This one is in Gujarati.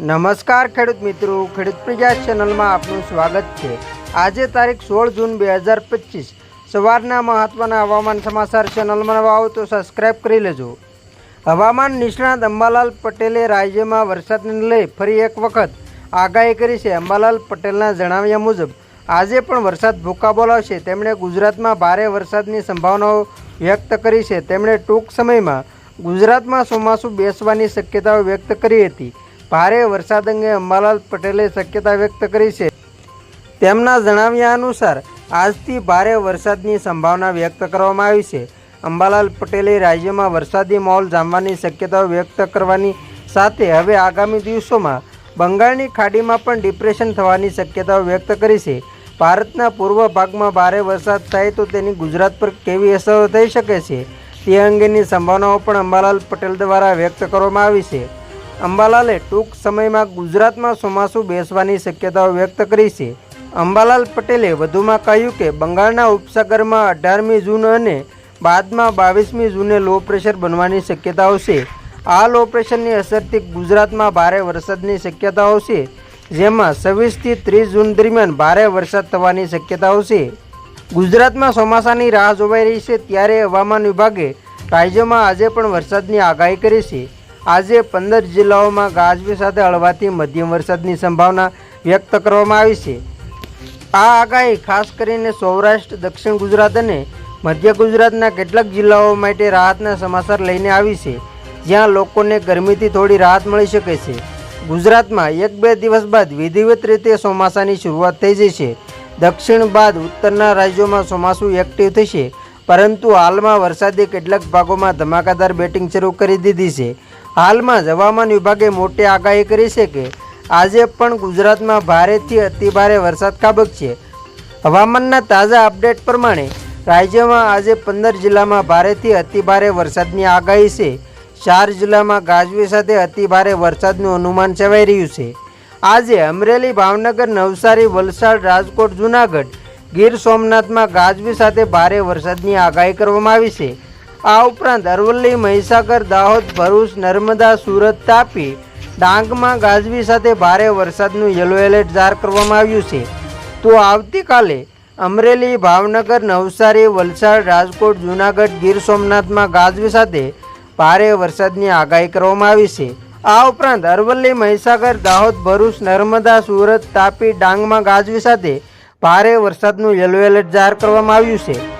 નમસ્કાર ખેડૂત મિત્રો, ખેડૂત પ્રજા ચેનલમાં આપનું સ્વાગત છે. આજે તારીખ સોળ જૂન બે હજાર પચીસ. સવારના મહત્ત્વના હવામાન સમાચાર ચેનલમાં આવો તો સબસ્ક્રાઇબ કરી લેજો. હવામાન નિષ્ણાત અંબાલાલ પટેલે રાજ્યમાં વરસાદને લઈ ફરી એક વખત આગાહી કરી છે. અંબાલાલ પટેલના જણાવ્યા મુજબ, આજે પણ વરસાદ ભૂકા બોલાવશે. તેમણે ગુજરાતમાં ભારે વરસાદની સંભાવનાઓ વ્યક્ત કરી છે. તેમણે ટૂંક સમયમાં ગુજરાતમાં ચોમાસું બેસવાની શક્યતાઓ વ્યક્ત કરી હતી. ભારે વરસાદ અંગે અંબાલાલ પટેલે શક્યતા વ્યક્ત કરી છે. તેમના જણાવ્યા અનુસાર, આજથી ભારે વરસાદની સંભાવના વ્યક્ત કરવામાં આવી છે. અંબાલાલ પટેલે રાજ્યમાં વરસાદી માહોલ જામવાની શક્યતાઓ વ્યક્ત કરવાની સાથે હવે આગામી દિવસોમાં બંગાળની ખાડીમાં પણ ડિપ્રેશન થવાની શક્યતાઓ વ્યક્ત કરી છે. ભારતના પૂર્વ ભાગમાં ભારે વરસાદ થાય તો તેની ગુજરાત પર કેવી અસરો થઈ શકે છે તે અંગેની સંભાવનાઓ પણ અંબાલાલ પટેલ દ્વારા વ્યક્ત કરવામાં આવી છે. અંબાલાલે ટૂંક સમયમાં ગુજરાતમાં ચોમાસું બેસવાની શક્યતાઓ વ્યક્ત કરી છે. અંબાલાલ પટેલે વધુમાં કહ્યું કે બંગાળના ઉપસાગરમાં અઢારમી જૂન અને બાદમાં બાવીસમી જૂને લો પ્રેશર બનવાની શક્યતાઓ છે. આ લો પ્રેશરની અસરથી ગુજરાતમાં ભારે વરસાદની શક્યતાઓ છે, જેમાં છવ્વીસથી ત્રીસ જૂન દરમિયાન ભારે વરસાદ થવાની શક્યતાઓ છે. ગુજરાતમાં ચોમાસાની રાહ જોવાઈ રહી છે, ત્યારે હવામાન વિભાગે રાજ્યમાં આજે પણ વરસાદની આગાહી કરી છે. આજે પંદર જિલ્લાઓમાં ગાજવી સાથે હળવાથી મધ્યમ વરસાદની સંભાવના વ્યક્ત કરવામાં આવી છે. આ આગાહી ખાસ કરીને સૌરાષ્ટ્ર, દક્ષિણ ગુજરાત અને મધ્ય ગુજરાતના કેટલાક જિલ્લાઓ માટે રાહતના સમાચાર લઈને આવી છે, જ્યાં લોકોને ગરમીથી થોડી રાહત મળી શકે છે. ગુજરાતમાં એક બે દિવસ બાદ વિધિવત રીતે ચોમાસાની શરૂઆત થઈ જશે દક્ષિણ બાદ ઉત્તરના રાજ્યોમાં ચોમાસું એક્ટિવ થશે, પરંતુ હાલમાં વરસાદે કેટલાક ભાગોમાં ધમાકાદાર બેટિંગ શરૂ કરી દીધી છે. હાલમાં જ હવામાન વિભાગે મોટી આગાહી કરી છે કે આજે પણ ગુજરાતમાં ભારેથી અતિભારે વરસાદ ખાબકશે હવામાનના તાજા અપડેટ પ્રમાણે રાજ્યમાં આજે પંદર જિલ્લામાં ભારેથી અતિભારે વરસાદની આગાહી છે. ચાર જિલ્લામાં ગાજવી સાથે અતિભારે વરસાદનું અનુમાન સેવાઈ રહ્યું છે. આજે અમરેલી, ભાવનગર, નવસારી, વલસાડ, રાજકોટ, જુનાગઢ, ગીર સોમનાથમાં ગાજવી સાથે ભારે વરસાદની આગાહી કરવામાં આવી છે. આ ઉપરાંત અરવલ્લી, મહીસાગર, દાહોદ, ભરૂચ, નર્મદા, સુરત તાપી, ડાંગમાં ગાજવી સાથે ભારે વરસાદનું યલો એલર્ટ જાહેર કરવામાં આવ્યું છે. તો આવતીકાલે અમરેલી, ભાવનગર, નવસારી, વલસાડ, રાજકોટ, જૂનાગઢ, ગીર સોમનાથમાં ગાજવી સાથે ભારે વરસાદની આગાહી કરવામાં આવી છે. આ ઉપરાંત અરવલ્લી, મહીસાગર, દાહોદ, ભરૂચ, નર્મદા, સુરત, તાપી, ડાંગમાં ગાજવી સાથે ભારે વરસાદનું યલો એલર્ટ જાહેર કરવામાં આવ્યું છે.